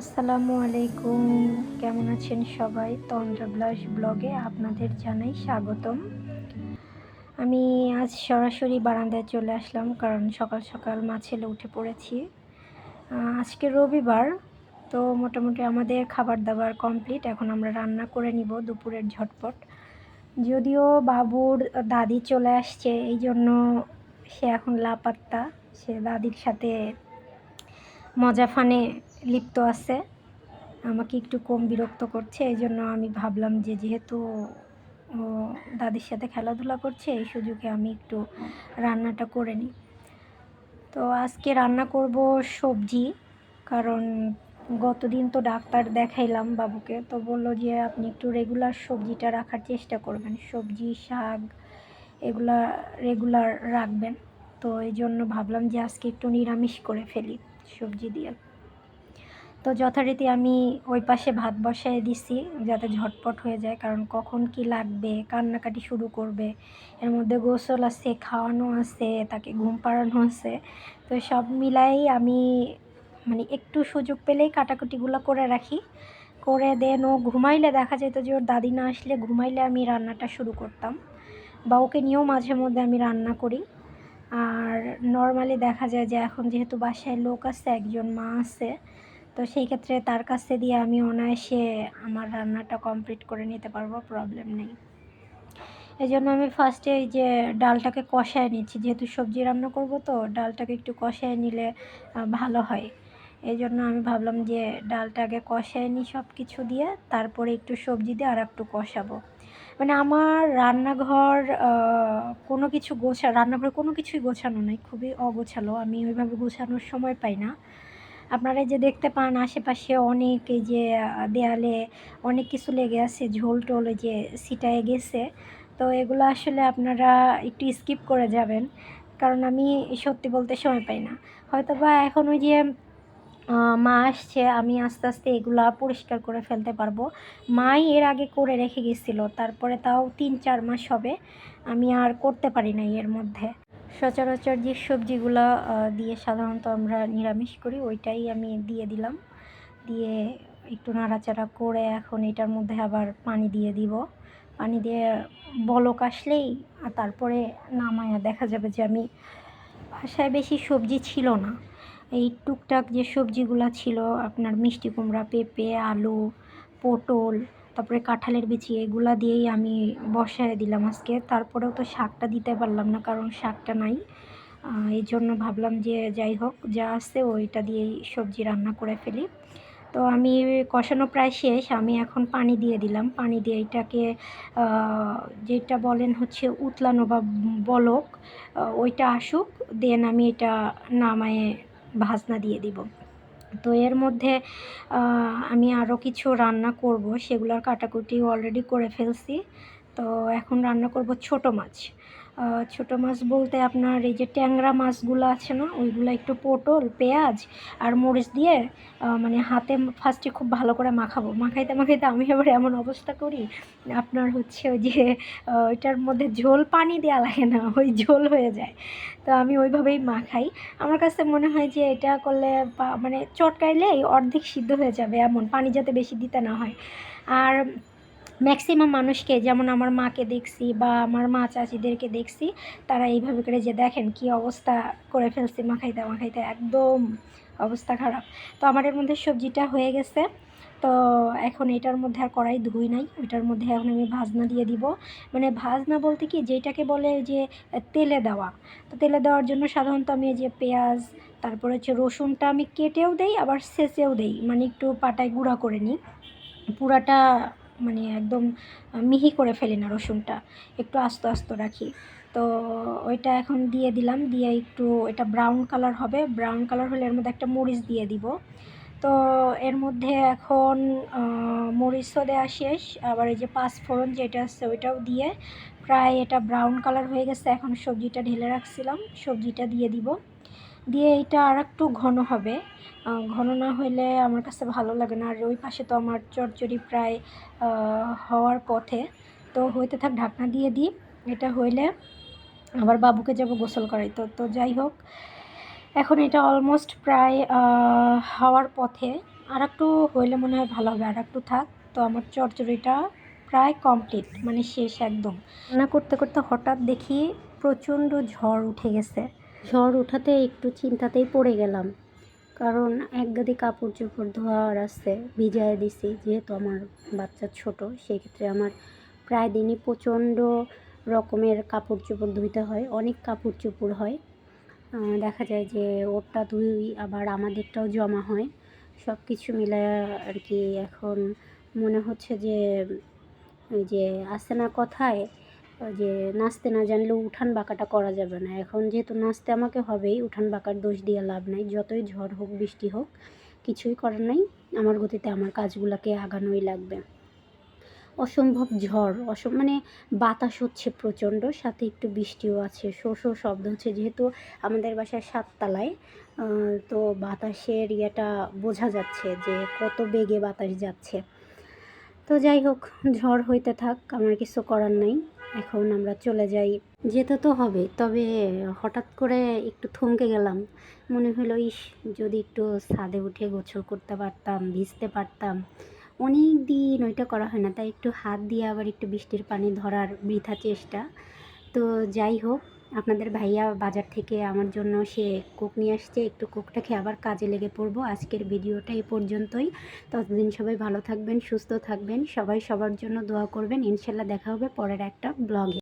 আসসালামু আলাইকুম। কেমন আছেন সবাই? তন্দ্রা ব্লাস ব্লগে আপনাদের জানাই স্বাগতম। আমি আজ সরাসরি বারান্দায় চলে আসলাম কারণ সকাল সকাল মা ছেলে উঠে পড়েছি। আজকে রবিবার, তো মোটামুটি আমাদের খাবার দাবার কমপ্লিট। এখন আমরা রান্না করে নিব দুপুরের ঝটপট। যদিও বাবুর দাদি চলে আসছে, এই জন্য সে এখন লাপাত্তা। সে দাদির সাথে মজা ফানে লিপ্ত আছে। আমাকে একটু কম বিরক্ত করছে এই জন্য আমি ভাবলাম যে যেহেতু দাদির সাথে খেলাধুলা করছে, এই সুযোগে আমি একটু রান্নাটা করে নিই। তো আজকে রান্না করব সবজি, কারণ গতদিন তো ডাক্তার দেখাইলাম বাবুকে, তো বলল যে আপনি একটু রেগুলার সবজিটা রাখার চেষ্টা করবেন। সবজি, শাক, এগুলা রেগুলার রাখবেন। তো এই জন্য ভাবলাম যে আজকে একটু নিরামিষ করে ফেলি সবজি দিয়ে। তো যথারীতি আমি ওই পাশে ভাত বসায় দিছি যাতে ঝটপট হয়ে যায়, কারণ কখন কি লাগবে, কান্নাকাটি শুরু করবে। এর মধ্যে গোসল আছে, খাওয়ানো আছে, তাকে ঘুম পাড়ানো আছে। তো সব মিলাই আমি মানে একটু সুযোগ পেলেই কাটাকুটিগুলো করে রাখি। করে দেন ও ঘুমাইলে দেখা যেত যে ওর দাদি না আসলে ঘুমাইলে আমি রান্নাটা শুরু করতাম। বা ওকে নিয়েও মাঝে মধ্যে আমি রান্না করি। আর নর্মালি দেখা যায় যে এখন যেহেতু বাসায় লোক আছে, একজন মা আছে তো সেই ক্ষেত্রে তার কাছে দিয়ে আমি অনায়াসে আমার রান্নাটা কমপ্লিট করে নিতে পারব প্রবলেম নেই। এই জন্য আমি ফার্স্টে এই যে ডালটাকে কষায় নিচ্ছি, যেহেতু সবজি রান্না করব তো, ডালটাকে একটু কষায় নিলে ভালো হয়। এই জন্য আমি ভাবলাম যে ডালটা আগে কষায় নিই সব কিছু দিয়ে, তারপরে একটু সবজি দিয়ে আর একটু কষাবো। মানে আমার রান্নাঘর কোনো কিছু গোছা, রান্নাঘরে কোনো কিছুই গোছানো নাই, খুবই অগোছালো, আমি ওইভাবে গোছানোর সময় পাই না। আপনারা যে দেখতে পান আশেপাশে অনেক এই যে দেয়ালে অনেক কিছু লেগে আছে, ঝোল টোল যে ছিটায় গেছে। তো এগুলো আসলে আপনারা একটু স্কিপ করে যাবেন, কারণ আমি সত্যি বলতে সময় পাই না। হয়তো বা এখন ওই যে মা আসছে, আমি আস্তে আস্তে এগুলা পরিষ্কার করে ফেলতে পারব। মাই এর আগে করে রেখে গেছিল, তারপরে তাও তিন চার মাস হবে, আমি আর করতে পারি নাই এর মধ্যে। সচরাচর যে সবজিগুলো দিয়ে সাধারণত আমরা নিরামিষ করি, ওইটাই আমি দিয়ে দিলাম। দিয়ে একটু নাড়াচাড়া করে এখন এটার মধ্যে আবার পানি দিয়ে দিব। পানি দিয়ে বলক আসলেই, আর তারপরে নামায়া দেখা যাবে যে আমি বাসায় বেশি সবজি ছিল না। এই টুকটাক যে সবজিগুলো ছিল, আপনার মিষ্টি কুমড়া, পেঁপে, আলু, পটল তারপরে কাঁঠালের বিচি এগুলা দিয়েই আমি বসায় দিলাম আজকে। তারপরেও তো শাকটা দিতে পারলাম না, কারণ শাকটা নাই। এই জন্য ভাবলাম যে যাই হোক, যা আছে ওইটা দিয়েই সবজি রান্না করে ফেলি। তো আমি কষানো প্রায় শেষ, আমি এখন পানি দিয়ে দিলাম। পানি দিয়ে এটাকে যেটা বলেন হচ্ছে উতলানো বা বলক ওইটা আসুক, দেন আমি এটা নামায়ে ভাজনা দিয়ে দিব। তো এর মধ্যে আমি আরও কিছু রান্না করব সেগুলোর কাটাকুটি অলরেডি করে ফেলছি। তো এখন রান্না করব ছোট মাছ। ছোট মাছ বলতে আপনার এই যে ট্যাংরা মাছগুলো আছে না, ওইগুলো একটু পটল, পেঁয়াজ আর মরিচ দিয়ে মানে হাতে ফার্স্টে খুব ভালো করে মাখাবো। মাখাইতে মাখাইতে আমি এবার এমন অবস্থা করি, আপনার হচ্ছে ওই যে ওইটার মধ্যে ঝোল পানি দেওয়া লাগে না, ওই ঝোল হয়ে যায়। তো আমি ওইভাবেই মাখাই। আমার কাছে মনে হয় যে এটা করলে মানে চটকাইলেই অর্ধেক সিদ্ধ হয়ে যাবে এমন, পানি যাতে বেশি দিতে না হয়। আর ম্যাক্সিমাম মানুষকে, যেমন আমার মাকে দেখছি বা আমার মা চাচিদেরকে দেখছি, তারা এইভাবে করে যে দেখেন কি অবস্থা করে ফেলছে, মাখাইতে মাখাইতে, একদম অবস্থা খারাপ। তো আমার মধ্যে সবজিটা হয়ে গেছে। তো এখন এটার মধ্যে আর কড়াই ধুই নাই ওইটার মধ্যে এখন আমি ভাজনা দিয়ে দিব। মানে ভাজনা বলতে কি, যেটাকে বলে যে তেলে দেওয়া। তো তেলে দেওয়ার জন্য সাধারণত আমি যে পেঁয়াজ, তারপরে হচ্ছে রসুনটা আমি কেটেও দেই, আবার ছেঁচেও দেই। মানে একটু পাটায় গুঁড়া করে নিই। পুরাটা মানে একদম মিহি করে ফেলি না রসুনটা। একটু আস্ত আস্ত রাখি। তো ওইটা এখন দিয়ে দিলাম। দিয়ে একটু এটা ব্রাউন কালার হবে। ব্রাউন কালার হলে এর মধ্যে একটা মরিচ দিয়ে দিব। তো এর মধ্যে এখন মরিচও দেওয়া শেষ। আবার এই যে পাঁচফোড়ন যেটা আছে ওইটাও দিয়ে প্রায় এটা ব্রাউন কালার হয়ে গেছে। এখন সবজিটা ঢেলে রাখছিলাম। সবজিটা দিয়ে দিব। দিয়ে এটা আর একটু ঘন হবে। ঘন না হলে আমার কাছে ভালো লাগে না। আর ওই পাশে তো আমার চচ্চড়ি প্রায় হওয়ার পথে। তো হইতে থাক, ঢাকনা দিয়ে দিই। এটা হইলে আবার বাবুকে যাব গোসল করাই তো তো যাই হোক, এখন এটা অলমোস্ট প্রায় হওয়ার পথে। আর একটু হইলে মনে হয় ভালো হবে। আর একটু থাক। তো আমার চচ্চড়িটা প্রায় কমপ্লিট মানে শেষ একদম। রান্না করতে করতে হঠাৎ দেখি প্রচণ্ড ঝড় উঠে গেছে। ঝড় ওঠাতে একটু চিন্তাতেই পড়ে গেলাম। কারণ এক গাদি কাপড় চোপড় ধোয়ার আছে, ভিজায় দিছি। যেহেতু আমার বাচ্চা ছোট, সেক্ষেত্রে আমার প্রায় দিনই প্রচণ্ড রকমের কাপড় চোপড় ধুইতে হয়। অনেক কাপড় চোপড় হয় দেখা যায় যে ওরটা ধুই, আবার আমাদেরটাও জমা হয়। সব কিছু মিলে আর কি এখন মনে হচ্ছে যে, ওই যে আসে না কথায় যে নাচতে না জানলেও উঠান বাঁকাটা করা যাবে না। এখন যেহেতু নাচতে আমাকে হবেই, উঠান বাঁকার দোষ দিয়ে লাভ নাই। যতই ঝড় হোক, বৃষ্টি হোক, কিছুই করার নাই। আমার গতিতে আমার কাজগুলোকে আগানোই লাগবে। অসম্ভব ঝড়, অসম মানে বাতাস হচ্ছে প্রচণ্ড, সাথে একটু বৃষ্টিও আছে। শো শো শব্দ হচ্ছে, যেহেতু আমাদের বাসায় সাততলায় তো বাতাসের ইয়েটা বোঝা যাচ্ছে যে কত বেগে বাতাস যাচ্ছে। তো যাই হোক, ঝড় হইতে থাক, আমার কিছু করার নাই। এখন আমরা চলে যাই। যেতে তো হবে, তবে হঠাৎ করে একটু থমকে গেলাম। মনে হলো ইস, যদি একটু ছাদে উঠে গোছল করতে পারতাম, ভিজতে পারতাম। অনেক দিন ওইটা করা হয় না, তাই একটু হাত দিয়ে আবার একটু বৃষ্টির পানি ধরার বৃথা চেষ্টা। তো যাই হোক আপনাদের ভাইয়া বাজার থেকে আমার জন্য সে কোক নিয়ে আসছে। একটু কোকটা খেয়ে আবার কাজে লেগে পড়ব। আজকের ভিডিওটা এই পর্যন্তই। ততদিন সবাই ভালো থাকবেন, সুস্থ থাকবেন। সবাই সবার জন্য দোয়া করবেন। ইনশাল্লাহ দেখা হবে পরের একটা ব্লগে।